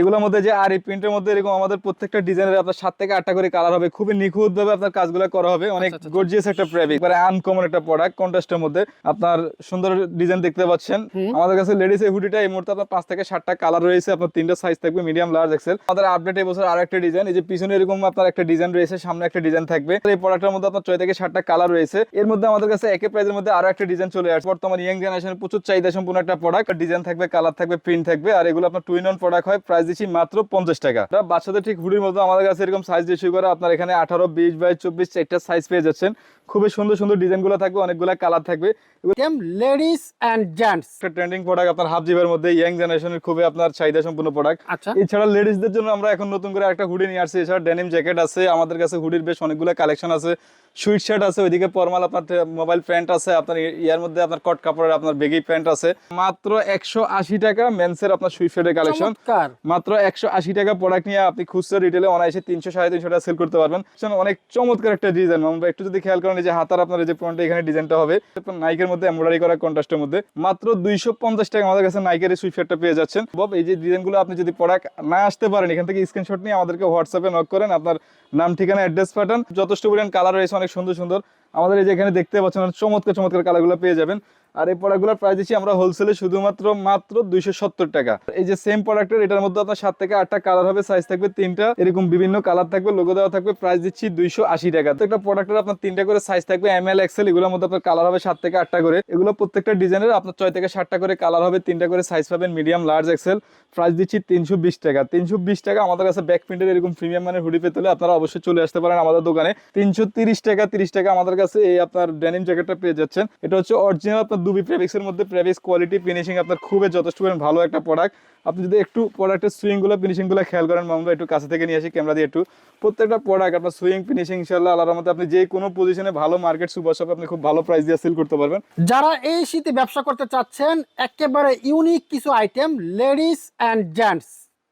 এগুলোর মধ্যে যে আর এই প্রিন্টের মধ্যে এরকম আমাদের প্রত্যেকটা ডিজাইনের আপনার সাত থেকে আটটা করে কালার হবে। খুবই নিখুঁত ভাবে আপনার কাজগুলো করা হবে। অনেক আচ্ছা, আচ্ছা। গর্জিয়াস একটা ফেব্রিক মানে আনকমন একটা প্রোডাক্ট কন্ট্রাস্টের মধ্যে আপনার সুন্দর ডিজাইন দেখতে পাচ্ছেন। আমাদের কাছে লেডিস এই হুডিটা এই মুহূর্তে আপনার পাঁচ থেকে সাতটা কালার রয়েছে। আপনার তিনটা সাইজ থাকবে মিডিয়াম লার্জ এক্সেল আমাদের আপডেট এই বছর আর একটা ডিজাইন এই যে পিছনে এরকম আপনার একটা ডিজাইন রয়েছে সামনে একটা ডিজাইন থাকবে। এই প্রোডাক্টের মধ্যে আপনার ছয় থেকে সাতটা কালার রয়েছে। এর মধ্যে আমাদের কাছে একই প্রাইজের মধ্যে আরও একটা ডিজাইন চলে আসছে বর্তমান ইয়াং জেনারেশনের প্রচুর চাহিদা সম্পূর্ণ একটা প্রোডাক্ট ডিজাইন থাকবে কালার থাকবে প্রিন্ট থাকবে। আর এগুলো আপনার টুইন অন প্রোডাক্ট হয়। প্রাইস দিচ্ছি মাত্র পঞ্চাশ টাকা। বাচ্চাদের ঠিক হুডির মতো আমাদের কাছে এরকম সাইজ ইস্যু করে আপনার এখানে আঠারো বিশ বাই চব্বিশ চারটা সাইজ পেয়ে যাচ্ছেন। খুবই সুন্দর সুন্দর ডিজাইনগুলো থাকবে অনেকগুলো কালার থাকবে। Ladies and gents trending product আপনার হাফ জিবের মধ্যে ইয়াং জেনারেশনের খুবই আপনার চাহিদা সম্পূর্ণ প্রোডাক্ট আচ্ছা। এছাড়া লেডিসদের জন্য আমরা এখন নতুন করে একটা হুডি নিয়ে আসছি। এছাড়া ডেনিম জ্যাকেট আছে আমাদের কাছে হুডির বেশ অনেকগুলো কালেকশন আছে। সুইট শার্ট আছে ওইদিকে পরমাল আপনার মোবাইল প্যান্ট আছে আপনার ইয়ার মধ্যে আপনার কট কাপড়ের আপনার বেগি প্যান্ট আছে। মাত্র একশো আশি টাকা মেন্সের আপনার সুইট শার্টের কালেকশন মাত্র একশো আশি টাকা প্রোডাক্ট নিয়ে আপনি খুচরা রিটেলে অনায়াসে তিনশো, সাড়ে তিনশো টাকা সেল করতে পারবেন। অনেক চমৎকার একটা ডিজাইন আমরা একটু যদি খেয়াল করেন যে হাতার আপনার যে ফ্রন্টে এখানে ডিজাইনটা হবে নাইকের মধ্যে এমব্রয়ডারি করা কন্ট্রাস্টের মধ্যে মাত্র দুইশো পঞ্চাশ টাকা আমাদের কাছে নাইকের এই সুইফারটা পেয়ে যাচ্ছেন। বব, এই যে ডিজাইনগুলো আপনি যদি প্রোডাক্ট না আসতে পারেন, এখান থেকে স্ক্রিনশট নিয়ে আমাদেরকে হোয়াটসঅ্যাপে নক করেন, আপনার নাম, ঠিকানা অ্যাড্রেস পাঠান। যথেষ্ট পরিমাণ কালার রয়েছে, অনেক সুন্দর সুন্দর। আমাদের এই যে এখানে দেখতে পাচ্ছেন চমৎকার চমৎকার কালারগুলো পেয়ে যাবেন। আর এই প্রোডাক্টগুলোর প্রাইস দিচ্ছি আমরা হোলসেলে শুধুমাত্র মাত্র দুইশো সত্তর টাকা। এই যে সেম প্রোডাক্টের এটার মধ্যে আপনার সাত থেকে আটটা কালার হবে সাইজ থাকবে তিনটা, এরকম বিভিন্ন কালার থাকবে লোগো দেওয়া থাকবে প্রাইস দিচ্ছি দুইশো আশি টাকা। তো একটা প্রোডাক্টের আপনার তিনটা করে সাইজ থাকবে এম এল এক্সেল এগুলোর মধ্যে আপনার কালার হবে সাত থেকে আটটা করে। এগুলো প্রত্যেকটা ডিজাইনের আপনার ছয় থেকে সাতটা করে কালার হবে, তিনটা করে সাইজ পাবেন মিডিয়াম লার্জ এক্সেল প্রাইস দিচ্ছি তিনশো বিশ টাকা। তিনশো বিশ টাকা আমাদের কাছে ব্যাক প্রিন্টের এরকম প্রিমিয়াম মানের হুডি পেতে হলে আপনারা অবশ্যই চলে আসতে পারেন আমাদের দোকানে। তিনশো তিরিশ টাকা তিরিশ টাকা আমাদের কাছে এই আপনার ডেনিম জ্যাকেটটা পেয়ে যাচ্ছেন। এটা হচ্ছে অরিজিনাল আপনার দুবি প্রেভিক্সের মধ্যে প্রেভিক্স কোয়ালিটি ফিনিশিং আপনার খুবই যথেষ্ট পরিমাণ ভালো একটা প্রোডাক্ট আপনি যদি একটু প্রোডাক্টের সুইংগুলো ফিনিশিংগুলো খেয়াল করেন আমরা একটু কাছে থেকে নিয়ে আসি ক্যামেরা দিয়ে একটু। প্রত্যেকটা প্রোডাক্ট আপনার সুইং ফিনিশিং ইনশাল্লাহ আল্লাহর মধ্যে আপনি যে কোনো পজিশনে ভালো মার্কেট সুপার শপে আপনি খুব ভালো প্রাইস দিয়ে সেল করতে পারবেন। যারা এই শীতে ব্যবসা করতে চাচ্ছেন, একেবারে ইউনিক কিছু আইটেম লেডিস অ্যান্ড জেন্টস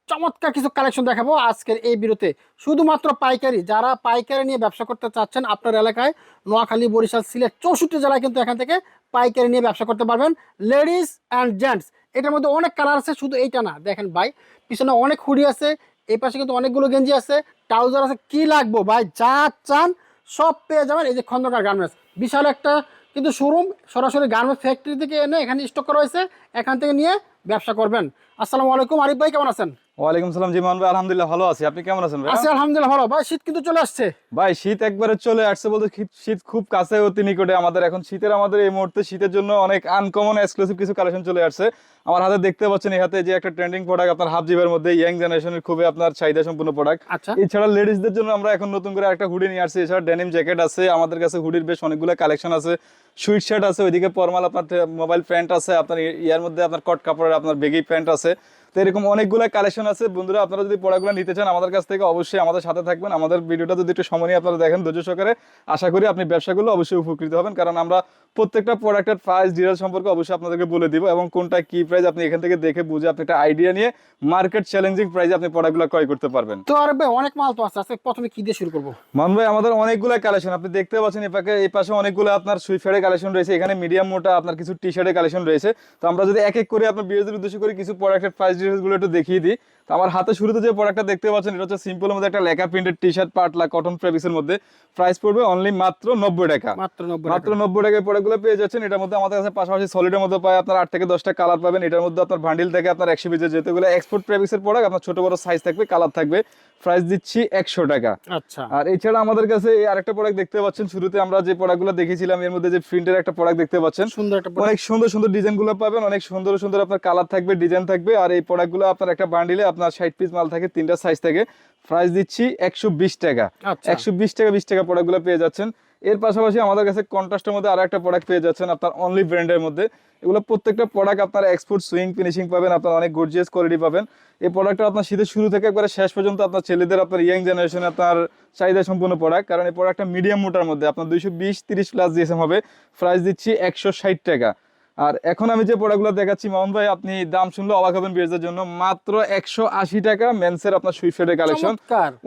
চমৎকার কিছু কালেকশন দেখাবো আজকের এই বিরতে শুধুমাত্র পাইকারি, যারা পাইকারি নিয়ে ব্যবসা করতে চাচ্ছেন আপনার এলাকায়, নোয়াখালী, বরিশাল, সিলেট, চৌষট্টি জেলায় কিন্তু এখান থেকে পাইকারি নিয়ে ব্যবসা করতে পারবেন। লেডিস অ্যান্ড জেন্টস এটার মধ্যে অনেক কালার আছে, শুধু এইটা না, দেখেন ভাই, পিছনে অনেক হুডি আছে, এই পাশে কিন্তু অনেকগুলো গেঞ্জি আছে ট্রাউজার আছে, কি লাগবো ভাই, যা চান সব পেয়ে যাবেন, এই যে খন্দকার গার্মেন্টস বিশাল একটা কিন্তু শোরুম সরাসরি গার্মেন্টস ফ্যাক্টরি থেকে এনে এখানে স্টক করা হয়েছে, এখান থেকে নিয়ে ব্যবসা করবেন। আসসালামু আলাইকুম, আরিফ ভাই, কেমন আছেন? ওয়ালাইকুম সালাম জিমান ভাই আলহামদুলিল্লাহ ভালো আছি। আপনি কেমন আছেন ভাই আছি আলহামদুলিল্লাহ ভালো। ভাই শীত কিন্তু চলে আসছে। ভাই শীত একবারে চলে আসছে বলতে শীত- শীত খুব কাছে অতি নিকটে। আমাদের এখন শীতের আমাদের এই মুহূর্তে শীতের জন্য অনেক আনকমন এক্সক্লুসিভ কিছু কালেকশন চলে আসছে। আমার হাতে দেখতে পাচ্ছেন এই হাতে যে একটা ট্রেন্ডিং প্রোডাক্ট আপনার হাফ জিবের মধ্যে ইয়াং জেনারেশনের খুবই আপনার চাহিদা সম্পূর্ণ প্রোডাক্ট আচ্ছা। এছাড়া লেডিসদের জন্য আমরা এখন নতুন করে একটা হুডি নিয়ে আসছি। এছাড়া ডেনিম জ্যাকেট আছে আমাদের কাছে হুডির বেশ অনেকগুলো কালেকশন আছে। সুইট শার্ট আছে ওইদিকে পরমাল আপনার মোবাইল প্যান্ট আছে আপনার ইয়ার মধ্যে আপনার কট কাপড়ের আপনার বেগি প্যান্ট আছে। তো এরকম অনেকগুলো কালেকশন আছে। বন্ধুরা আপনারা যদি প্রোডাক্টগুলো নিতে চান আমাদের কাছ থেকে অবশ্যই আমাদের সাথে থাকবেন। আমাদের ভিডিওটা যদি একটু সময় নিয়ে আপনারা দেখেন ধৈর্য সহকারে আশা করি আপনি ব্যবসাগুলো অবশ্যই উপকৃত হবেন। কারণ আমরা প্রত্যেকটা প্রোডাক্টের প্রাইস ডিটেল সম্পর্কে অবশ্যই আপনাদেরকে বলে দিব এবং কোনটা কি প্রাইস আপনি এখান থেকে দেখে বুঝে আপনি একটা আইডিয়া নিয়ে মার্কেট চ্যালেঞ্জিং প্রাইসে আপনি প্রোডাক্টগুলো ক্রয় করতে পারবেন। তো আর ভাই অনেক মাল তো আছে। আজকে প্রথমে কি দিয়ে শুরু করব? মান ভাই আমাদের অনেকগুলো কালেকশন আপনি দেখতে পাচ্ছেন এই পাশে এই পাশে অনেকগুলো আপনার সুইফারের কালেকশন রয়েছে। এখানে মিডিয়াম মোটা আপনার কিছু টি শার্টের কালেকশন রয়েছে। তো আমরা যদি এক এক করে আপনার বিরোধীর উদ্দেশ্য করে কিছু প্রোডাক্টের প্রাইস ডিটেলসগুলো একটু দেখিয়ে দিই। তো আমার হাতে শুরুতে যে প্রোডাক্টটা দেখতে পাচ্ছেন এটা হচ্ছে সিম্পলের মধ্যে একটা লেখা প্রিন্টেড টি শার্ট পাটলা কটন ফেব্রিক্সের মধ্যে। প্রাইস পড়বে অনলি মাত্র নব্বই টাকা। মাত্র নব্বই টাকায় প্রোডাক্টগুলো পেয়ে যাচ্ছেন। এটার মধ্যে আমাদের কাছে পাশাপাশি সলিডের মধ্যে পায় আপনার আট থেকে দশটা কালার পাবেন। এটার মধ্যে আপনার ভান্ডিল থেকে আপনার একশো পিসের যেহেতুগুলো এক্সপোর্ট প্রেভিক্সের প্রোডাক্ট আপনার ছোট বড় সাইজ থাকবে কালার থাকবে। প্রাইস দিচ্ছি একশো টাকা। আচ্ছা। আর এছাড়া আমাদের কাছে এই আরেকটা প্রোডাক্ট দেখতে পাচ্ছেন। শুরুতে আমরা যে প্রোডাক্টগুলো দেখেছিলাম এর মধ্যে যে প্রিন্টের একটা প্রোডাক্ট দেখতে পাচ্ছেন। সুন্দর একটা অনেক সুন্দর সুন্দর ডিজাইনগুলো পাবেন। অনেক সুন্দর সুন্দর আপনার কালার থাকবে ডিজাইন থাকবে। আর এই প্রোডাক্টগুলো আপনার একটা বান্ডিলে আপনার ষাট পিস মাল থাকে তিনটা সাইজ থাকে। প্রাইস দিচ্ছি একশো বিশ টাকা। আচ্ছা। একশো বিশ টাকা বিশ টাকা প্রোডাক্টগুলো পেয়ে যাচ্ছেন। এর পাশাপাশি আমাদের কাছে কন্ট্রাস্টের মধ্যে আরও একটা প্রোডাক্ট পেয়ে যাচ্ছেন আপনার অনলি ব্র্যান্ডের মধ্যে। এগুলো প্রত্যেকটা প্রোডাক্ট আপনার এক্সপোর্ট সুইং ফিনিশিং পাবেন আপনার অনেক গর্জিয়াস কোয়ালিটি পাবেন। এই প্রোডাক্টটা আপনার শীতের শুরু থেকে একবারে শেষ পর্যন্ত আপনার ছেলেদের আপনার ইয়াং জেনারেশন আপনার চাহিদা সম্পূর্ণ প্রোডাক্ট কারণ এই প্রোডাক্টটা মিডিয়াম মোটার মধ্যে আপনার দুইশো বিশ তিরিশ প্লাস জিএসএম হবে। প্রাইস দিচ্ছি একশো ষাট টাকা। আর এখন আমি যে প্রোডাক্টগুলো দেখাচ্ছি মামুন ভাই আপনি দাম শুনলে অবাক হবেন বিয়ের জন্য। মাত্র একশো আশি টাকা মেন্সের আপনার সুইফেডের কালেকশন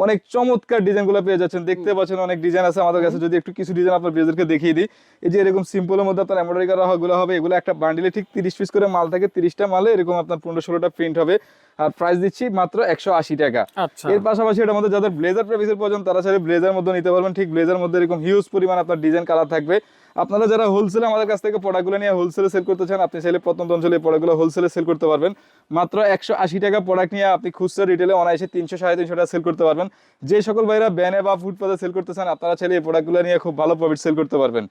অনেক চমৎকার ডিজাইনগুলো পেয়ে যাচ্ছেন। দেখতে পাচ্ছেন অনেক ডিজাইন আছে আমাদের কাছে। যদি একটু কিছু ডিজাইন আপনার বিয়েদেরকে দেখিয়ে দিই। এই যে এরকম সিম্পলের মধ্যে আপনার এমব্রয়ডারি করা গুলো হবে এগুলো একটা বান্ডিলে ঠিক তিরিশ পিস করে মাল থাকে তিরিশটা মালে এরকম আপনার পনেরো ষোলোটা প্রিন্ট হবে। আর প্রাইস দিচ্ছি মাত্র একশো আশি টাকা। আচ্ছা। এর পাশাপাশি এটার মধ্যে যাদের ব্লেজার প্রেমিসের প্রয়োজন তারা চাইলে ব্লেজার মধ্যে নিতে পারবেন। ঠিক ব্লেজার মধ্যে এরকম হিউজ পরিমাণ আপনার ডিজাইন কালার থাকবে। আপনারা যারা হোলসেলে আমাদের কাছ থেকে প্রোডাক্টগুলো নিয়ে হোলসেলে সেল করতে চান আপনি চাইলে প্রত্যন্ত অঞ্চলে প্রোডাক্টগুলো হোলসেলে সেল করতে পারবেন। মাত্র একশো আশি টাকা প্রোডাক্ট নিয়ে আপনি খুচরা রিটেলে অনায়াসে তিনশো সাড়ে তিনশো টাকা সেল করতে পারবেন। যে সকল ভাইরা ব্যানে বা ফুটপাতে সেল করতে চান আপনারা চাইলে এই প্রোডাক্টগুলো নিয়ে খুব ভালো প্রফিট সেল করতে পারবেন।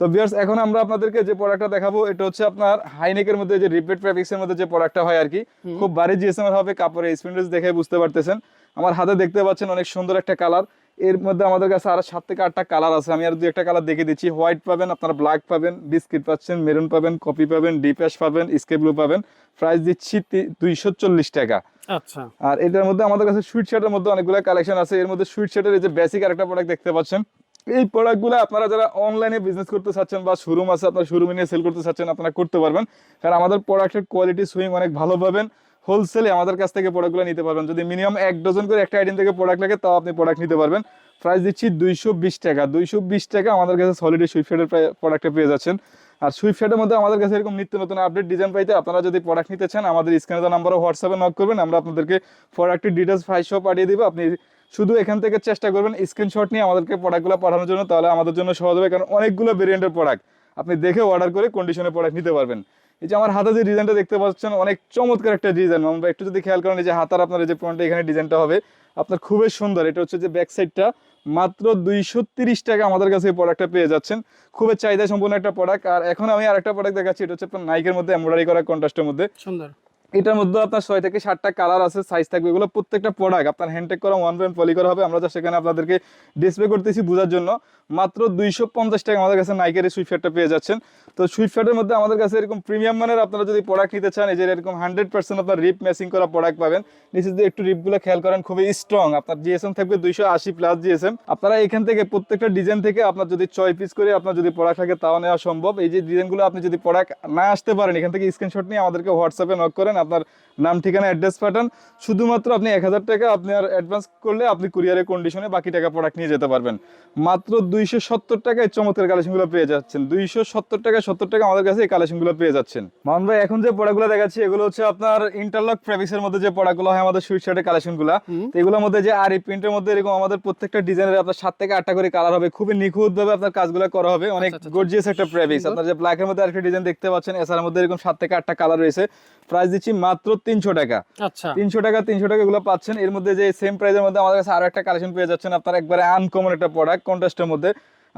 তো বিয়ার্স এখন আমরা আপনাদেরকে যে প্রোডাক্টটা দেখাবো এটা হচ্ছে আপনার হাইনেকের মধ্যে যে রিপেট ফ্যাব্রিক্সের মধ্যে যে প্রোডাক্টটা হয় আর কি খুব ভারী জিএসএম হবে কাপড়ে স্পিন্ডেস দেখে বুঝতে পারতেছেন। আমার হাতে দেখতে পাচ্ছেন অনেক সুন্দর একটা কালার এর মধ্যে আমাদের কাছে আরও সাত থেকে আটটা কালার আছে। আমি আর দুই একটা কালার দেখে দিচ্ছি। হোয়াইট পাবেন আপনারা ব্ল্যাক পাবেন বিস্কিট পাচ্ছেন মেরুন পাবেন কপি পাবেন ডিপ অ্যাশ পাবেন স্কে ব্লু পাবেন। প্রাইস দিচ্ছি দুইশো চল্লিশ টাকা। আচ্ছা। আর এটার মধ্যে আমাদের কাছে সুইট শার্টের মধ্যে অনেকগুলো কালেকশন আছে। এর মধ্যে সুইট শার্টের এই যে বেসিক আরেকটা প্রোডাক্ট দেখতে পাচ্ছেন। এই প্রোডাক্টগুলো আপনারা যারা অনলাইনে বিজনেস করতে চাচ্ছেন বা শোরুম আছে আপনার শোরুমে নিয়ে সেল করতে চাচ্ছেন আপনারা করতে পারবেন। কারণ আমাদের প্রোডাক্টের কোয়ালিটি সুইং অনেক ভালো পাবেন। হোলসেলে আমাদের কাছ থেকে প্রোডাক্টগুলো নিতে পারবেন। যদি মিনিমাম এক ডজন করে একটা আইটেম থেকে প্রোডাক্ট লাগে, তাও আপনি প্রোডাক্ট নিতে পারবেন। প্রাইস দিচ্ছি দুইশো বিশ টাকা। দুইশো বিশ টাকা আমাদের কাছে সলিডি সুইফটের প্রোডাক্টে পেয়ে যাচ্ছেন। আর সুইফটের মধ্যে আমাদের কাছে এরকম নিত্য নতুন আপডেট ডিজাইন পাইতে আপনারা যদি প্রোডাক্ট নিতে চান, আমাদের স্ক্রিনে নাম্বারে হোয়াটসঅ্যাপে নক করবেন, আমরা আপনাদেরকে প্রোডাক্টের ডিটেলস সহ পাঠিয়ে দেবো। আপনি শুধু এখান থেকে চেষ্টা করবেন স্ক্রিনশট নিয়ে আমাদেরকে প্রোডাক্টগুলো পাঠানোর জন্য, তাহলে আমাদের জন্য সহজ হবে, কারণ অনেকগুলো ভেরিয়েন্টের প্রোডাক্ট আপনি দেখে অর্ডার করে কন্ডিশনে প্রোডাক্ট নিতে পারবেন। এই যে আমার হাতে যে ডিজাইনটা দেখতে পাচ্ছেন, অনেক চমৎকার একটা ডিজাইন আমরা একটু যদি খেয়াল করেন, এই যে হাতার আপনার যে পয়েন্টটা এখানে ডিজাইনটা হবে, আপনার খুবই সুন্দর। এটা হচ্ছে যে ব্যাক সাইডটা মাত্র দুইশো তিরিশ টাকা আমাদের কাছে এই প্রোডাক্টটা পেয়ে যাচ্ছেন। খুবই চাহিদা সম্পূর্ণ একটা প্রোডাক্ট আর এখন আমি আর একটা প্রোডাক্ট দেখাচ্ছি, এটা হচ্ছে আপনার নাইকের মধ্যে এমব্রয়ডারি করা কন্ট্রাস্টের মধ্যে। সুন্দর। এটার মধ্যে আপনার ছয় থেকে সাতটা কালার আছে সাইজ থাকবে। এগুলো প্রত্যেকটা প্রোডাক্ট আপনার হ্যান্ডটেক করা ওয়ান ব্র্যান্ড পলি করা হবে। আমরা যা সেখানে আপনাদেরকে ডিসপ্লে করতেছি বোঝার জন্য। মাত্র দুইশো পঞ্চাশ টাকা আমাদের কাছে নাইকের এই পেয়ে যাচ্ছেন। তো সুইফটের মধ্যে আমাদের কাছে এরকম প্রিমিয়াম মানের আপনারা যদি প্রোডাক্ট নিতে চান, এই যে এরকম হান্ড্রেড পার্সেন্ট আপনার রিপ ম্যাচিং করা প্রোডাক্ট পাবেন। যদি একটু রিপগুলো খেয়াল করেন, খুবই স্ট্রং আপনার জিএসএম থাকবে দুইশো আশি প্লাস জিএসএম আপনারা এখান থেকে প্রত্যেকটা ডিজাইন থেকে আপনার যদি ছয় পিস করে আপনার যদি প্রোডাক্ট থাকে, তাও নেওয়া সম্ভব। এই যে ডিজাইনগুলো আপনি যদি প্রোডাক্ট না আসতে পারেন, এখান থেকে স্ক্রিনশট নিয়ে আমাদেরকে হোয়াটসঅ্যাপে নক করেন। আপনার নাম ঠিকানা অ্যাড্রেস পাঠান। শুধুমাত্র আপনি এক হাজার টাকা আপনি আর অ্যাডভান্স করলে আপনি কুরিয়ারের কন্ডিশনে বাকি টাকা প্রোডাক্ট নিয়ে যেতে পারবেন। মাত্র দুইশো সত্তর টাকায় চমৎকার কালেকশনগুলো পেয়ে যাচ্ছেন। দুইশো সত্তর টাকা সত্তর টাকা আমাদের কাছে এই কালেকশনগুলো পেয়ে যাচ্ছেন। মামুন ভাই এখন যে প্রোডাক্টগুলো দেখাচ্ছি এগুলো হচ্ছে আপনার ইন্টারলক ফেব্রিক্সের মধ্যে যে প্রোডাক্টগুলো হয় আমাদের সুইট শার্টের কালেকশনগুলো তো এগুলোর মধ্যে যে আর এই প্রিন্টের মধ্যে এরকম আমাদের প্রত্যেকটা ডিজাইনের আপনার সাত থেকে আটটা করে কালার হবে। খুবই নিখুঁত ভাবে আপনার কাজগুলো করা হবে। অনেক আচ্ছা, আচ্ছা, গর্জিয়াস একটা সুন্দর। আপনার যে ব্ল্যাকের মধ্যে আরেকটা ডিজাইন দেখতে পাচ্ছেন এছাড়ার মধ্যে এরকম সাত থেকে আটটা কালার রয়েছে। প্রাইস দিচ্ছি মাত্র তিনশো টাকা। আচ্ছা। তিনশো টাকা তিনশো টাকা এগুলো পাচ্ছেন। এর মধ্যে যে সেম প্রাইসের মধ্যে আমাদের কাছে আরও একটা কালেকশন পেয়ে যাচ্ছেন আপনার। একবারে আনকমন একটা প্রোডাক্ট কন্টেস্টের মধ্যে।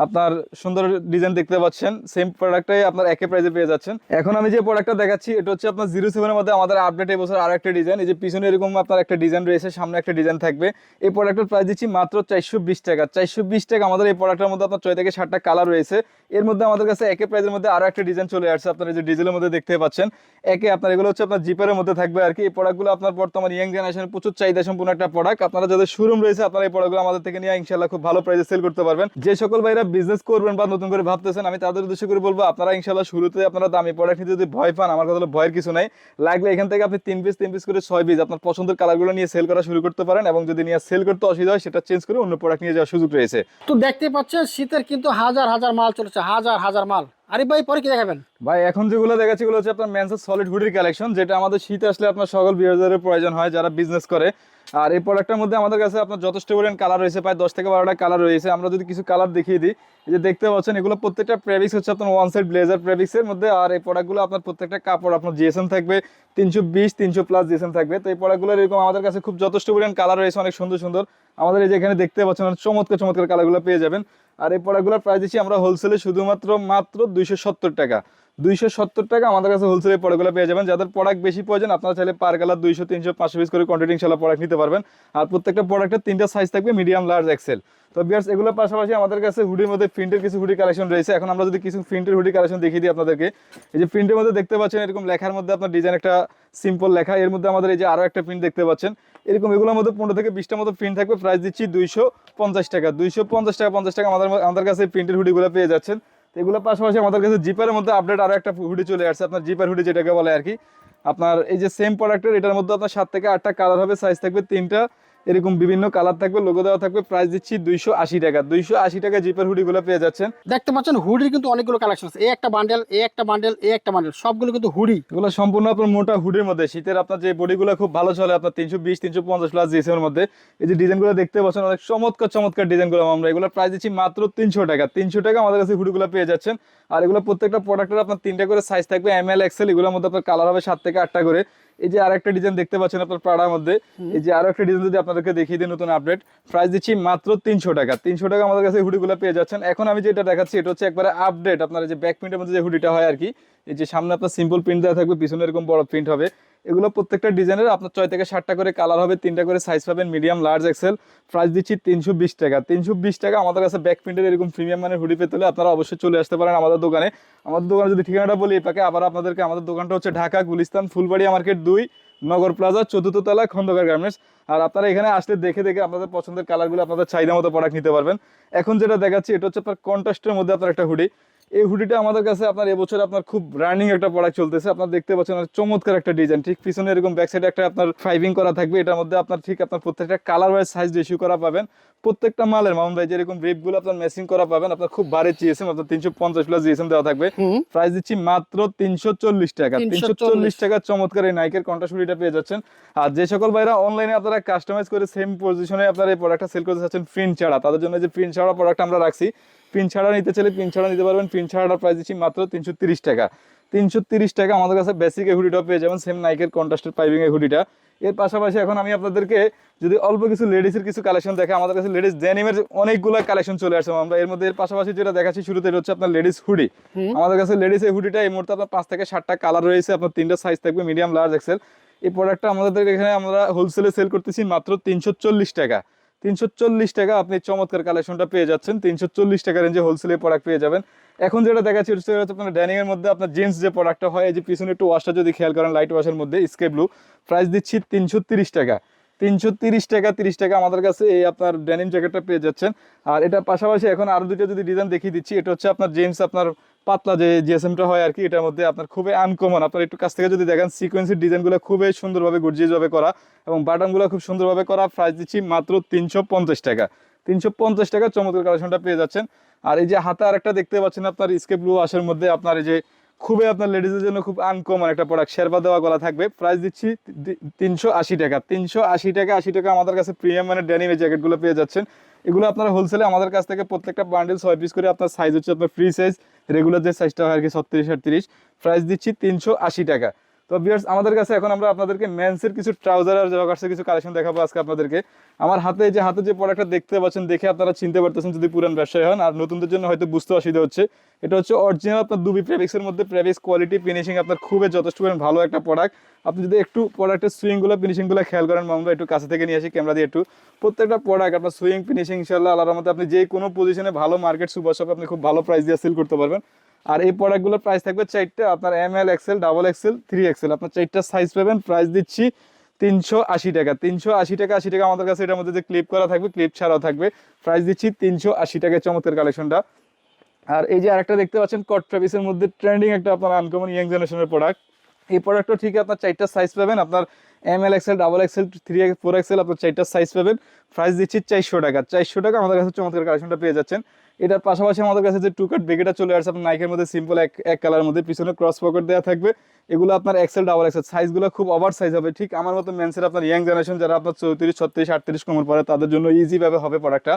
আপনার সুন্দর ডিজাইন দেখতে পাচ্ছেন সেম প্রোডাক্টটাই আপনার একই প্রাইসে পেয়ে যাচ্ছেন। এখন আমি যে প্রোডাক্টটা দেখাচ্ছি, এটা হচ্ছে আপনার জিরো সেভেনের মধ্যে আমাদের আপডেট এবছর আর একটা ডিজাইন এই যে পিছনে এরকম আপনার একটা ডিজাইন রয়েছে, সামনে একটা ডিজাইন থাকবে। এই প্রোডাক্টের প্রাইস দিচ্ছি মাত্র চারশো বিশ টাকা। চারশো বিশ টাকা আমাদের এই প্রোডাক্টের মধ্যে আপনার ছয় থেকে ষাটটা কালার রয়েছে। এর মধ্যে আমাদের কাছে একে প্রাইসের মধ্যে আরও একটা ডিজাইন চলে আসছে, আপনার এই যে ডিজেলের মধ্যে দেখতে পাচ্ছেন। একে আপনার এগুলো হচ্ছে আপনার জিপারের মধ্যে থাকবে আর কি। এই প্রোডাক্টগুলো আপনার বর্তমান ইয়াং জেনারেশনের প্রচুর চাহিদা সম্পূর্ণ একটা প্রোডাক্ট আপনারা যাদের শোরুম রয়েছে, আপনারা এই প্রোডাক্টগুলো আমাদের থেকে নিয়ে ইনশাল্লাহ খুব ভালো প্রাইসে সেল করতে পারবেন। যে সকল ভাইরা বিজনেস করবেন বা নতুন করে ভাবতেছেন, আমি তাদের উদ্দেশ্য করে বলব, আপনারা ইনশাল্লাহ শুরুতে আপনারা দামি প্রোডাক্ট নিতে যদি ভয় পান, আমার কথা হলো ভয়ের কিছু নাই। লাগলে এখান থেকে আপনি তিন পিস তিন পিস করে ছয় পিস আপনার পছন্দের কালারগুলো নিয়ে সেল করা শুরু করতে পারেন এবং যদি নিয়ে সেল করতে অসুবিধা হয়, সেটা চেঞ্জ করে অন্য প্রোডাক্ট নিয়ে যাওয়ার সুযোগ রয়েছে। তো দেখতে পাচ্ছেন, শীতের কিন্তু হাজার হাজার মাল চলেছে, হাজার হাজার মাল। আরিফ ভাই, পরে কি দেখাবেন? ভাই, এখন যেগুলো দেখাচ্ছি হচ্ছে আপনার ম্যানসের সলিড হুডির কালেকশন যেটা আমাদের শীত আসলে আপনার সকল বিয়ারদের প্রয়োজন হয় যারা বিজনেস করে। আর এই প্রোডাক্টের মধ্যে আমাদের কাছে আপনার যথেষ্ট পরিমাণ কালার রয়েছে, প্রায় দশ থেকে বারোটা কালার রয়েছে। আমরা যদি কিছু কালার দেখিয়ে দিই যে দেখতে পাচ্ছেন, এগুলো প্রত্যেকটা প্রেভিক্স হচ্ছে আপনার ওয়ান সাইড ব্লেজার প্রেভিক্সের মধ্যে। আর এই প্রোডাক্টগুলো আপনার প্রত্যেকটা কাপড়, আপনার জিএসএম থাকবে, তিনশো বিশ, তিনশো প্লাস জিএসএম থাকবে। তো এই প্রোডাক্টগুলোর এরকম আমাদের কাছে খুব যথেষ্ট পরিমাণ কালার রয়েছে, অনেক সুন্দর সুন্দর। আমাদের এই যে এখানে দেখতে পাচ্ছেন চমৎকার চমৎকার কালারগুলো পেয়ে যাবেন। আর এই প্রোডাক্টগুলোর প্রাইস দিচ্ছি আমরা হোলসেলে শুধুমাত্র মাত্র দুইশো সত্তর টাকা। দুইশো সত্তর টাকা আমাদের কাছে হোলসেলে প্রোডাক্টগুলো পেয়ে যাবেন। যাদের প্রোডাক্ট বেশি প্রয়োজন, আপনারা চাইলে পার কালার দুইশো, তিনশো, পাঁচশো পিস করে কোয়ান্টিটি ইনশাল্লাহ প্রোডাক্ট নিতে পারবেন। আর প্রত্যেকটা প্রোডাক্টের তিনটা সাইজ থাকবে মিডিয়াম লার্জ এক্সেল তো বিয়ার্স এগুলোর পাশাপাশি আমাদের কাছে হুডির মধ্যে প্রিন্টের কিছু হুডি কালেকশন রয়েছে। এখন আমরা যদি কিছু প্রিন্টের হুডি কালেকশন দেখিয়ে দিই আপনাদেরকে। এই যে প্রিন্টের মধ্যে দেখতে পাচ্ছেন এরকম লেখার মধ্যে আপনার ডিজাইন একটা সিম্পল লেখা। এর মধ্যে আমাদের এই যে আরও একটা প্রিন্ট দেখতে পাচ্ছেন। এরকম এগুলোর মধ্যে পনেরো থেকে বিশটা মতো প্রিন্ট থাকবে। প্রাইস দিচ্ছি দুইশো পঞ্চাশ টাকা। দুইশো পঞ্চাশ টাকা পঞ্চাশ টাকা আমাদের আমাদের কাছে প্রিন্টের হুডিগুলো পেয়ে যাচ্ছেন। তো এগুলোর পাশাপাশি আমাদের কাছে জিপের মধ্যে আপডেট আরও একটা হুডি চলে আসছে, আপনার জিপের হুডি যেটাকে বলে আর কি। আপনার এই যে সেম প্রোডাক্টের এটার মধ্যে আপনার সাত থেকে আটটা কালার হবে সাইজ থাকবে তিনটা। এরকম বিভিন্ন কালার থাকবে লোগো দেওয়া থাকবে প্রাইস দিচ্ছি দুইশো আশি টাকা। দুইশো আশি টাকা জিপের হুডিগুলো পেয়ে যাচ্ছেন। দেখতে পাচ্ছেন হুডির কিন্তু অনেকগুলো কালেকশন আছে। এই একটা বান্ডেল এই একটা বান্ডেল এই একটা বান্ডেল সবগুলো কিন্তু হুডি এগুলো সম্পূর্ণ আপনার মোটা হুডির মধ্যে। শীতের আপনার যে বডিগুলো খুব ভালো চলে আপনার তিনশো বিশ তিনশো পঞ্চাশ প্লাস এর মধ্যে। এই যে ডিজাইনগুলো দেখতে পাচ্ছেন অনেক চমৎকার চমৎকার ডিজাইনগুলো আমরা। এগুলো প্রাইস দিচ্ছি মাত্র তিনশো টাকা। তিনশো টাকা আমাদের কাছে হুডিগুলো পেয়ে যাচ্ছেন। আর এগুলো প্রত্যেকটা প্রোডাক্টের আপনার তিনটা করে সাইজ থাকবে এম এল এক্সেল এগুলোর মধ্যে আপনার কালার হবে সাত থেকে আটটা করে। এই যে আরেকটা ডিজাইন দেখতে পাচ্ছেন আপনার পাড়ার মধ্যে এই যে আরও একটা ডিজাইন যদি আপনাদেরকে দেখিয়ে দিই নতুন আপডেট প্রাইস দিচ্ছি মাত্র তিনশো টাকা। তিনশো টাকা আমাদের কাছে হুডিগুলো পেয়ে যাচ্ছেন। এখন আমি যেটা দেখাচ্ছি এটা হচ্ছে একবারে আপডেট আপনার এই যে ব্যাক প্রিন্টের মধ্যে যে হুডিটা হয় আর কি এই যে সামনে আপনার সিম্পল প্রিন্ট দেওয়া থাকবে পিছনে এরকম বড় প্রিন্ট হবে। এগুলো প্রত্যেকটা ডিজাইনের আপনার ছয় থেকে সাতটা করে কালার হবে, তিনটা করে সাইজ পাবেন মিডিয়াম লার্জ এক্সেল প্রাইস দিচ্ছি তিনশো বিশ টাকা। তিনশো বিশ টাকা আমাদের কাছে ব্যাক প্রিন্টের এরকম প্রিমিয়াম মানের হুডি পেতে হলে আপনারা অবশ্যই চলে আসতে পারেন আমাদের দোকানে। আমাদের দোকানে যদি ঠিকানাটা বলি এটাকে আবার আপনাদেরকে আমাদের দোকানটা হচ্ছে ঢাকা, গুলিস্তান, ফুলবাড়িয়া মার্কেট দুই, নগর প্লাজা, চতুর্থ তলা, খন্দকার গার্মেন্টস। আর আপনারা এখানে আসলে দেখে দেখে আপনাদের পছন্দের কালারগুলো আপনাদের চাহিদা মতো প্রোডাক্ট নিতে পারবেন। এখন যেটা দেখাচ্ছি, এটা হচ্ছে আপনার কন্ট্রাস্টের মধ্যে আপনার একটা হুডি এই হুডিটা আমাদের কাছে আপনার এবছর আপনার খুব রানিং একটা প্রোডাক্ট চলতেছে। আপনার দেখতে পাচ্ছেন চমৎকার একটা ডিজাইন ঠিক পিছনে এরকম ব্যাক সাইডে একটা আপনার ফাইভিং করা থাকবে। এটার মধ্যে আপনার ঠিক আপনার প্রত্যেকটা কালার ওয়াইজ সাইজ রেশিও করা পাবেন। প্রত্যেকটা মালের মামুন ভাই যেরকম রিপগুলো আপনার মেসিং করা পাবেন আপনার খুব বাড়ে জিএসএম আপনার তিনশো পঞ্চাশ প্লাস জিএসএম দেওয়া থাকবে। প্রাইস দিচ্ছি মাত্র তিনশো চল্লিশ টাকা। তিনশো চল্লিশ। টাকা চমৎকার এই নাইকের কন্টা শুডিটা পেয়ে যাচ্ছেন। আর যে সকল ভাইরা অনলাইনে আপনারা কাস্টমাইজ করে সেম পজিশনে আপনারা এই প্রোডাক্টটা সেল করতে চাচ্ছেন প্রিন্ট ছাড়া। তাদের জন্য যে প্রিন্ট ছাড়া প্রোডাক্ট আমরা রাখছি প্রিন্ট ছাড়া নিতে চাইলে পিন ছাড়া নিতে পারবেন। পিন ছাড়াটার প্রাইস দিচ্ছি মাত্র তিনশো তিরিশ টাকা। তিনশো তিরিশ টাকা আমাদের কাছে বেসিক এই হুডিটা পেয়ে যাবেন সেম নাইকের কন্ট্রাস্টের পাইপিং এই হুডিটা এর পাশাপাশি এখন আমি আপনাদেরকে যদি অল্প কিছু লেডিসের কিছু কালেকশন দেখে আমাদের কাছে লেডিস ডেনিমের অনেকগুলো কালেকশন চলে আসছে। আমরা এর মধ্যে এর পাশাপাশি যেটা দেখাচ্ছি শুরুতে হচ্ছে আপনার লেডিস হুডি আমাদের কাছে লেডিস এই হুডিটা এই মুহূর্তে আপনার পাঁচ থেকে সাতটা কালার রয়েছে। আপনার তিনটা সাইজ থাকবে মিডিয়াম লার্জ এক্সেল এই প্রোডাক্টটা আমাদের এখানে আমরা হোলসেলে সেল করতেছি মাত্র তিনশো চল্লিশ টাকা। তিনশো চল্লিশ টাকা আপনি চমৎকার কালেকশনটা পেয়ে যাচ্ছেন। তিনশো চল্লিশ টাকা রেঞ্জে হোলসেলে প্রোডাক্ট পেয়ে যাবেন। এখন যেটা দেখাচ্ছি সেটা হচ্ছে আপনার ড্যানিংয়ের এর মধ্যে আপনার জিন্স যে প্রোডাক্টটা হয়, এই যে পিছনে একটু ওয়াশটা যদি খেয়াল করেন লাইট ওয়াশের মধ্যে স্কে ব্লু প্রাইস দিচ্ছি তিনশো টাকা। তিনশো তিরিশ টাকা তিরিশ টাকা আমাদের কাছে এই আপনার ড্যানিম জ্যাকেটটা পেয়ে যাচ্ছেন। আর এটার পাশাপাশি এখন আরও দুটো যদি ডিজাইন দেখিয়ে দিচ্ছি, এটা হচ্ছে আপনার জিন্স আপনার পাতলা যে জিএসএমটা হয় আর কি, এটার মধ্যে আপনার খুবই আনকমন আপনার একটু কাছ থেকে যদি দেখেন সিকোয়েন্সের ডিজাইনগুলো খুবই সুন্দরভাবে গর্জিয়াস ভাবে করা এবং বাটনগুলো খুব সুন্দরভাবে করা। প্রাইস দিচ্ছি মাত্র তিনশো পঞ্চাশ টাকা। তিনশো পঞ্চাশ টাকা চমৎকার কালেকশনটা পেয়ে যাচ্ছেন। আর এই যে হাতে আরেকটা দেখতে পাচ্ছেন আপনার স্কেপ ব্লু আশের মধ্যে আপনার এই যে খুবই আপনার লেডিজের জন্য খুব আনকমন একটা প্রোডাক্ট শেরপা দেওয়া গলা থাকবে। প্রাইস দিচ্ছি তিনশো আশি টাকা। তিনশো আশি টাকা আশি টাকা আমাদের কাছে প্রিমিয়াম মানে ড্যানিমে জ্যাকেটগুলো পেয়ে যাচ্ছেন। এগুলো আপনারা হোলসেলে আমাদের কাছ থেকে প্রত্যেকটা বান্ডেল ছয় পিস করে আপনার সাইজ হচ্ছে আপনার ফ্রি সাইজ রেগুলার যে সাইজটা হয় আর কি ছত্রিশ আটত্রিশ। প্রাইস দিচ্ছি তিনশো আশি টাকা। তো বিয়ার্স আমাদের কাছে এখন আমরা আপনাদেরকে মেন্সের কিছু ট্রাউজার আর জগার্সের কিছু কালেকশন দেখাবো আজকে আপনাদেরকে। আমার হাতে যে হাতে যে প্রোডাক্টটা দেখতে পাচ্ছেন, দেখে আপনারা চিনতে পারতেছেন যদি পুরান ব্যবসায়ী হন, আর নতুনদের জন্য হয়তো বুঝতে অসুবিধা হচ্ছে। এটা হচ্ছে অরিজিনাল আপনার দুবি প্রেভিক্সের মধ্যে প্রেভিক্স কোয়ালিটি ফিনিশিং আপনার খুবই যথেষ্ট পরিমাণ ভালো একটা প্রোডাক্ট আপনি যদি একটু প্রোডাক্টের সুইংগুলো ফিনিশিংগুলো খেয়াল করেন আমরা একটু কাছে থেকে নিয়ে আসি ক্যামেরা দিয়ে একটু। প্রত্যেকটা প্রোডাক্ট আপনার সুইং ফিনিশিং ইনশাল্লাহ আল্লাহর মধ্যে আপনি যে কোনো পজিশনে ভালো মার্কেট সুপার শপে আপনি খুব ভালো প্রাইস দিয়ে সেল করতে পারবেন। আর এই প্রোডাক্টগুলোর প্রাইস থাকবে চারটা, আপনার M L XL double XL three XL আপনার চারটা সাইজ পাবেন প্রাইস দিচ্ছি তিনশো আশি টাকা। তিনশো আশি টাকা আশি টাকা আমাদের কাছে এটার মধ্যে যে ক্লিপ করা থাকবে ক্লিপ ছাড়াও থাকবে। প্রাইস দিচ্ছি তিনশো আশি টাকা চমৎকার কালেকশনটা আর এই যে আরেকটা দেখতে পাচ্ছেন কট ট্রাভিসের মধ্যে ট্রেন্ডিং একটা আপনার আনকমন ইয়াং জেনারেশনের প্রোডাক্ট এই প্রোডাক্টটা ঠিক আপনার চারটা সাইজ পাবেন, আপনার M L XL double XL three four XL আপনার চারটা সাইজ পাবেন। প্রাইস দিচ্ছি চারশো টাকা। চারশো টাকা আমাদের কাছে চমৎকার কালেকশনটা পেয়ে যাচ্ছেন। এটার পাশাপাশি আমাদের কাছে যে টু কাট বেগেটা চলে আসছে, আপনার নাইকের মধ্যে সিম্পল এক এক কালার মধ্যে, পিছনে ক্রস পকেট দেওয়া থাকবে। এগুলো আপনার এক্সেল ডাবল এক্সেল সাইজগুলো খুব ওভার সাইজ হবে। ঠিক আমার মতো মেন্সের আপনার ইয়াং জেনারেশন যারা আপনার চৌত্রিশ, ছত্রিশ, আটত্রিশ কোমর পরে, তাদের জন্য ইজি ভাবে হবে প্রোডাক্টটা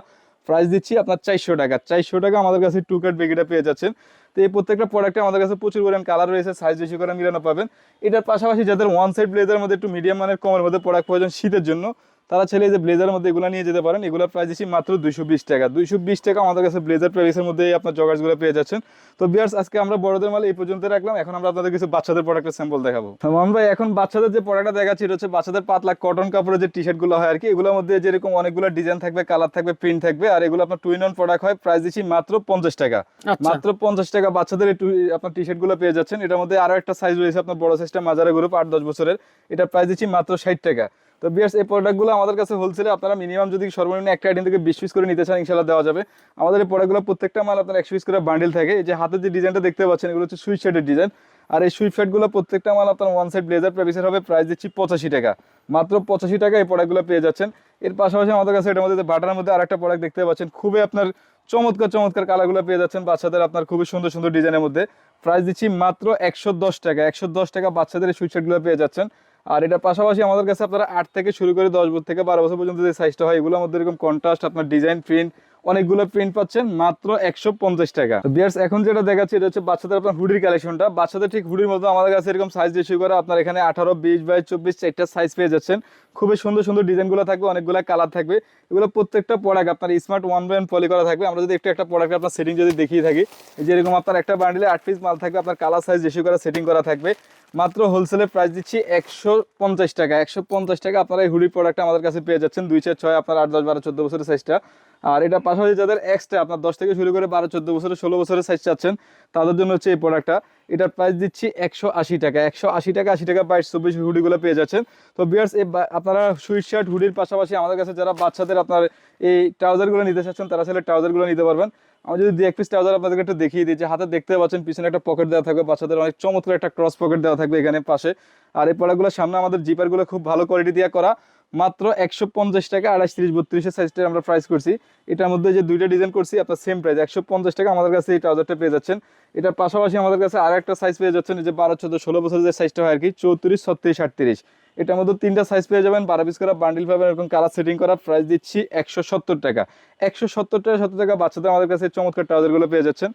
প্রাইস দিচ্ছি আপনার চারশো টাকা। চারশো টাকা আমাদের কাছে টু কাট বেগিটা পেয়ে যাচ্ছেন। তো এই প্রত্যেকটা প্রোডাক্টে আমাদের কাছে প্রচুর পরিমাণ কালার রয়েছে সাইজ বেশি করে মিলানো পাবেন। এটার পাশাপাশি যাদের ওয়ান সাইড ব্লেজারের মধ্যে একটু মিডিয়াম মানের কমের মধ্যে প্রোডাক্ট প্রয়োজন শীতের জন্য। তারা ছেলে যে ব্লেজারের মধ্যে এগুলো নিয়ে যেতে পারেন। এগুলোর প্রাইস দিচ্ছি মাত্র দুইশো বিশ টাকা। দুইশো বিশ টাকা আমাদের কাছে ব্লেজার প্রাইসের মধ্যে আপনার জগার্সগুলো পেয়ে যাচ্ছেন। তো বিয়ার্স আজকে আমরা বড়দের মাল এই পর্যন্ত রাখলাম। এখন আমরা আপনাদের কিছু বাচ্চাদের প্রোডাক্টের স্যাম্পল দেখাবো। আমরা এখন বাচ্চাদের যে প্রোডাক্টটা দেখাচ্ছি এটা হচ্ছে বাচ্চাদের পাতলা কটন কাপড়ের যে টি শার্টগুলো হয় আর কি এগুলোর মধ্যে যেরকম অনেকগুলো ডিজাইন থাকবে কালার থাকবে প্রিন্ট থাকবে আর এগুলো আপনার টুইন অন প্রোডাক্ট হয় প্রাইস দিচ্ছি মাত্র পঞ্চাশ টাকা। আচ্ছা। মাত্র পঞ্চাশ টাকা বাচ্চাদের আপনার টি শার্টগুলো পেয়ে যাচ্ছেন। এটার মধ্যে আরও একটা সাইজ রয়েছে আপনার বড় সাইজটা মাজারা গ্রুপ আট দশ বছরের। এটা প্রাইস দিচ্ছি মাত্র ষাট টাকা। তো বিয়ার্স এই প্রোডাক্টগুলো আমাদের কাছে হোলসেলে আপনারা মিনিমাম যদি সর্বনিম্ন একটা আইটেম থেকে বিশ পিস করে নিতে চান ইনশাল্লাহ দেওয়া যাবে। আমাদের এই প্রোডাক্টগুলো প্রত্যেকটা মাল আপনার একশো পিস করে বান্ডিল থাকে। এই যে হাতের যে ডিজাইনটা দেখতে পাচ্ছেন, এগুলো হচ্ছে সুইচ শার্টের ডিজাইন আর এই সুইচ শার্টগুলো প্রত্যেকটা মাল আপনার ওয়ান সাইড ব্লেজার প্রাইসের হবে প্রাইস দিচ্ছি পঁচাশি টাকা। মাত্র পঁচাশি টাকা এই প্রোডাক্টগুলো পেয়ে যাচ্ছেন। এর পাশাপাশি আমাদের কাছে এটার মধ্যে বাটার মধ্যে আরেকটা প্রোডাক্ট দেখতে পাচ্ছেন, খুবই আপনার চমৎকার চমৎকার কালারগুলো পেয়ে যাচ্ছেন বাচ্চাদের আপনার খুবই সুন্দর সুন্দর ডিজাইনের মধ্যে। প্রাইস দিচ্ছি মাত্র একশো দশ টাকা, একশো দশ টাকা বাচ্চাদের এই সুইট শার্টগুলো পেয়ে যাচ্ছেন। আর এটার পাশাপাশি আমাদের কাছে আপনারা আট থেকে শুরু করে দশ বছর থেকে বারো বছর পর্যন্ত যে সাইজটা হয়, এগুলোর মধ্যে এরকম কন্ট্রাস্ট আপনার ডিজাইন প্রিন্ট অনেকগুলো প্রিন্ট পাচ্ছেন, মাত্র একশো পঞ্চাশ টাকা। বিয়ার্স এখন যেটা দেখাচ্ছি, এটা হচ্ছে বাচ্চাদের আপনার হুডির কালেকশনটা বাচ্চাদের ঠিক হুডির মতো আমাদের কাছে এরকম সাইজ রেশিও করে, আপনার এখানে আঠারো, বিশ বাই চব্বিশ চারটা সাইজ পেয়ে যাচ্ছেন। খুবই সুন্দর সুন্দর ডিজাইনগুলো থাকবে, অনেকগুলো কালার থাকবে। এগুলো প্রত্যেকটা প্রোডাক্ট আপনার স্মার্ট ওয়ান বাই পলি করা থাকবে। আমরা যদি একটা একটা প্রোডাক্ট আপনার সেটিং যদি দেখিয়ে থাকি যেরকম আপনার একটা বান্ডিলে আট পিস মাল থাকবে, আপনার কালার সাইজ রেশিও করা সেটিং করা থাকবে। মাত্র হোলসেলের প্রাইস দিচ্ছি একশো পঞ্চাশ টাকা। একশো পঞ্চাশ টাকা আপনারা এই হুডির প্রোডাক্ট আমাদের কাছে পেয়ে যাচ্ছেন। দুই চার ছয় আপনার আট, দশ, বারো, চোদ্দ বছরের সাইজটা আর এটা পাশাপাশি যাদের এক্সট্রা আপনার দশ থেকে শুরু করে বারো, চোদ্দ বছরের, ষোলো বছরের সাইজ চাচ্ছেন, তাদের জন্য হচ্ছে এই প্রোডাক্টটা এটার প্রাইস দিচ্ছি একশো আশি টাকা। একশো আশি টাকা আশি টাকা বাইশ চব্বিশ হুডিগুলো পেয়ে যাচ্ছেন। তো বিয়ার্স আপনারা সুইট শার্ট হুডির পাশাপাশি আমাদের কাছে যারা বাচ্চাদের আপনার এই ট্রাউজারগুলো নিতে চাচ্ছেন, তারা আসলে ট্রাউজারগুলো নিতে পারবেন। আমি যদি দু এক পিস ট্রাউজার আপনাদেরকে একটু দেখিয়ে যে হাতে দেখতে পাচ্ছেন, পিছনে একটা পকেট দেওয়া থাকবে, বাচ্চাদের অনেক চমৎকার একটা ক্রস পকেট দেওয়া থাকবে এখানে পাশে। আর এই প্রোডাক্টগুলো সামনে আমাদের জিপারগুলো খুব ভালো কোয়ালিটি দিয়ে করা। মাত্র একশো পঞ্চাশ টাকা, আড়াইশ, তিরিশ, বত্রিশের সাইজটা আমরা প্রাইস করছি। এটার মধ্যে যে দুইটা ডিজাইন করছি, আপনার সেম প্রাইস একশো পঞ্চাশ টাকা আমাদের কাছে এই ট্রাউজারটা পেয়ে যাচ্ছেন। এটার পাশাপাশি আমাদের কাছে আর একটা সাইজ পেয়ে যাচ্ছেন যে বারো, চোদ্দ, ষোলো বছরের যে সাইজটা হয় আর কি, চৌত্রিশ, ছত্রিশ, আটত্রিশ। এটার মধ্যে তিনটা সাইজ পেয়ে যাবেন, বারো পিস করা বান্ডিল পাবেন, এরকম কালার সেটিং করা প্রাইস দিচ্ছি একশো সত্তর টাকা। একশো সত্তর টাকা সত্তর টাকা বাচ্চাদের আমাদের কাছে চমৎকার ট্রাউজারগুলো পেয়ে যাচ্ছেন।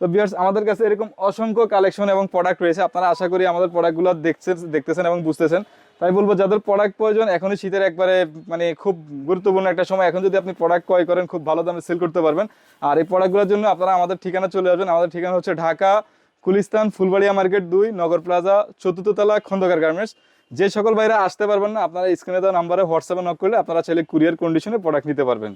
তো বিয়ার্স আমাদের কাছে এরকম অসংখ্য কালেকশন এবং প্রোডাক্ট রয়েছে। আপনারা আশা করি আমাদের প্রোডাক্টগুলো দেখছেন, দেখতেছেন এবং বুঝতেছেন। তাই বলব, যাদের প্রোডাক্ট প্রয়োজন, এখনই শীতের একবারে মানে খুব গুরুত্বপূর্ণ একটা সময়। এখন যদি আপনি প্রোডাক্ট ক্রয় করেন, খুব ভালো দামে সেল করতে পারবেন। আর এই প্রোডাক্টগুলোর জন্য আপনারা আমাদের ঠিকানা চলে আসবেন। আমাদের ঠিকানা হচ্ছে ঢাকা, কুলিস্তান, ফুলবাড়িয়া মার্কেট দুই, নগর প্লাজা চতুর্থতলা খন্দকার গার্মেন্টস। যে সকল ভাইরা আসতে পারবেন না, আপনারা স্ক্রিনে দেওয়া নাম্বারে হোয়াটসঅ্যাপে নক করলে আপনারা চাইলে কুরিয়ার কন্ডিশনে প্রোডাক্ট নিতে পারবেন।